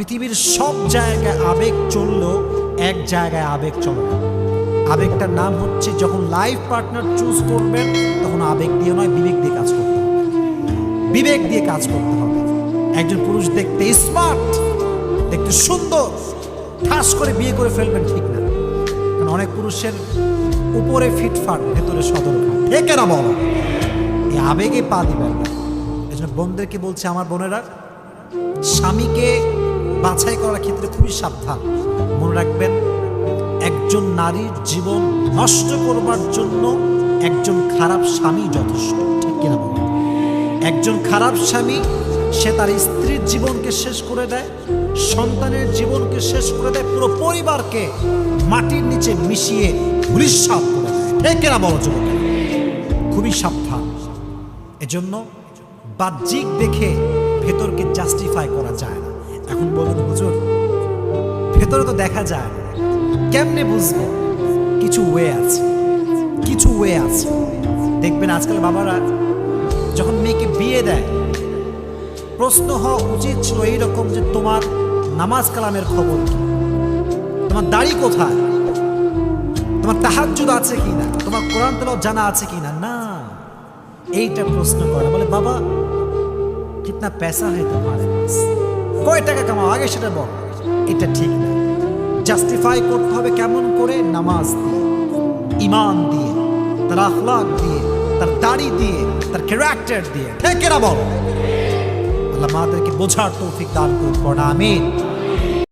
পৃথিবীর সব জায়গায় আবেগ চললেও এক জায়গায় আবেগ চলে আবেগটার নাম হচ্ছে যখন লাইফ পার্টনার চুজ করবেন, তখন আবেগ দিয়ে নয়, বিবেক দিয়ে কাজ করতে হবে। বিবেক দিয়ে কাজ করতে হবে। একজন পুরুষ দেখতে স্মার্ট দেখতে সুন্দর, ঠাস করে বিয়ে করে ফেলবেন ঠিক না। কারণ অনেক পুরুষের উপরে ফিটফাট ভেতরে সদর ঠিক না বলো? এই আবেগে পা দিবেন বোনদেরকে বলছে, আমার বোনেরা, স্বামীকে বাছাই করার ক্ষেত্রে খুবই সাবধান। মনে রাখবেন, একজন নারীর জীবন নষ্ট করবার জন্য একজন খারাপ স্বামী যথেষ্ট, ঠিক কিনা বলুন? একজন খারাপ স্বামী, সে তার স্ত্রীর জীবনকে শেষ করে দেয়, সন্তানের জীবনকে শেষ করে দেয়, পুরো পরিবারকে মাটির নিচে মিশিয়ে ভূরিসাপ করে দেয়, ঠিক কিনা বলো যুবকেরা খুবই সাবধান। এজন্য বাহ্যিক দেখে ভেতরকে জাস্টিফাই করা যায় না। এখন বলুন হুজুর। ভেতরে তো দেখা যায় কেমনে বুঝব? কিছু ওয়ে আছে। কিছু ওয়ে আছে। দেখবেন আজকাল বাবারা যখন মেয়েকে বিয়ে দেয়, প্রশ্ন হওয়া উচিত ছিল এইরকম যে, তোমার নামাজ কালামের খবর কি? তোমার দাড়ি কোথায়? তোমার তাহাজুদ আছে কি না তোমার কোরআন তেলাও জানা আছে কি না। না এইটা প্রশ্ন করে। বলে, বাবা, কিতনা পেশা হয় তোমার কয় টাকা কামাও? আগে সেটা বল। এটা ঠিক না। জাস্টিফাই করতে হবে কেমন করে? নামাজ দিয়ে ইমান দিয়ে, তার আখলাক দিয়ে, তার দাড়ি দিয়ে, তার ক্যারেক্টার দিয়ে। ঠিক কেনা বল? আল্লাহ মাদেরকে বোঝার তৌফিক দান করুন। আমিন।